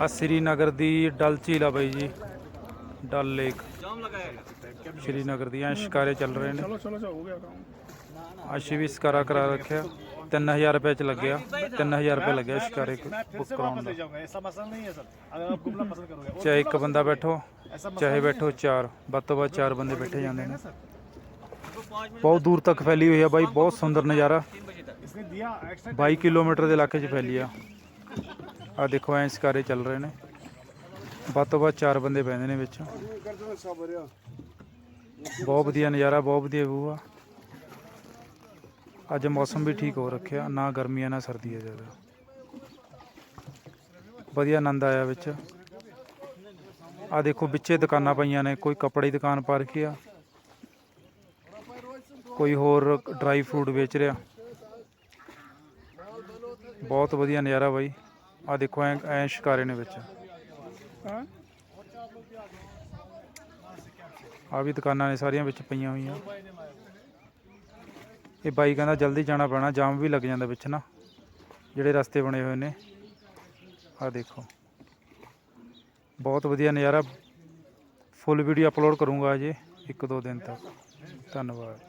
ਆ ਸ੍ਰੀਨਗਰ ਦੀ ਡਲ ਝੀਲ ਆ ਬਾਈ ਜੀ ਡਲ ਲੇਕ ਸ੍ਰੀਨਗਰ ਦੀ ਐ ਸ਼ਿਕਾਰੇ ਚੱਲ ਰਹੇ ਨੇ ਚਲੋ ਚਲੋ ਚਲੋ ਹੋ ਗਿਆ ਕੰਮ ਅਸੀਂ ਵੀ ਸ਼ਿਕਾਰਾ ਕਰਾ ਰੱਖਿਆ 3000 ਰੁਪਏ ਚ ਲੱਗਿਆ 3000 ਰੁਪਏ ਲੱਗਿਆ ਸ਼ਿਕਾਰੇ ਬੁੱਕ ਕਰਾਉਣ ਦਾ जाऊंगा ऐसा मसला नहीं है सर अगर आप घूमना पसंद करोगे ਚਾਹੇ ਇੱਕ ਬੰਦਾ ਬੈਠੋ ऐसा ਚਾਹੇ ਬੈਠੋ ਚਾਰ ਵੱਧ ਤੋਂ ਵੱਧ ਚਾਰ ਬੰਦੇ ਬੈਠੇ ਜਾਂਦੇ ਨੇ ਬਹੁਤ ਦੂਰ ਤੱਕ ਫੈਲੀ ਹੋਈ ਆ ਬਾਈ ਆ ਦੇਖੋ ਐ ਸ਼ਿਕਾਰੇ ਚੱਲ ਰਹੇ ਨੇ। ਵੱਧ ਤੋਂ ਵੱਧ ਚਾਰ ਬੰਦੇ ਬੈਠੇ ਨੇ ਵਿੱਚ। ਬਹੁਤ ਵਧੀਆ ਨਜ਼ਾਰਾ, ਬਹੁਤ ਵਧੀਆ ਵਿਊ ਆ। ਅੱਜ ਮੌਸਮ ਵੀ ਠੀਕ ਹੋ ਰੱਖਿਆ, ਨਾ ਗਰਮੀ ਆ ਨਾ ਸਰਦੀ ਆ ਜ਼ਿਆਦਾ। ਵਧੀਆ ਆਨੰਦ ਆਇਆ ਵਿੱਚ। ਆ ਦੇਖੋ ਵਿੱਚੇ ਦੁਕਾਨਾਂ ਪਈਆਂ ਨੇ, ਕੋਈ ਕੱਪੜੇ ਦੀ ਦੁਕਾਨ ਪਾ ਰੱਖੀ ਆ। ਕੋਈ ਹੋਰ ਡਰਾਈ ਫਰੂਟ ਵੇਚ ਰਿਹਾ। ਬਹੁਤ ਵਧੀਆ ਨਜ਼ਾਰਾ ਬਾਈ। ਆ ਦੇਖੋ ਐ ਐ ਸ਼ਿਕਾਰੇ ਨੇ ਵਿੱਚ। ਆ ਵੀ ਦੁਕਾਨਾਂ ਨੇ ਸਾਰੀਆਂ ਵਿੱਚ ਪਈਆਂ ਹੋਈਆਂ। ਇਹ ਬਾਈ ਕਹਿੰਦਾ ਜਲਦੀ ਜਾਣਾ ਪੈਣਾ ਜਾਮ ਵੀ ਲੱਗ ਜਾਂਦਾ ਵਿੱਚ ਨਾ ਜਿਹੜੇ ਰਸਤੇ ਬਣੇ ਹੋਏ ਨੇ। ਆ ਦੇਖੋ। ਬਹੁਤ ਵਧੀਆ ਨਜ਼ਾਰਾ। ਫੁੱਲ ਵੀਡੀਓ ਅਪਲੋਡ ਕਰੂੰਗਾ ਅਜੇ ਇੱਕ ਦੋ ਦਿਨ ਤੱਕ। ਧੰਨਵਾਦ।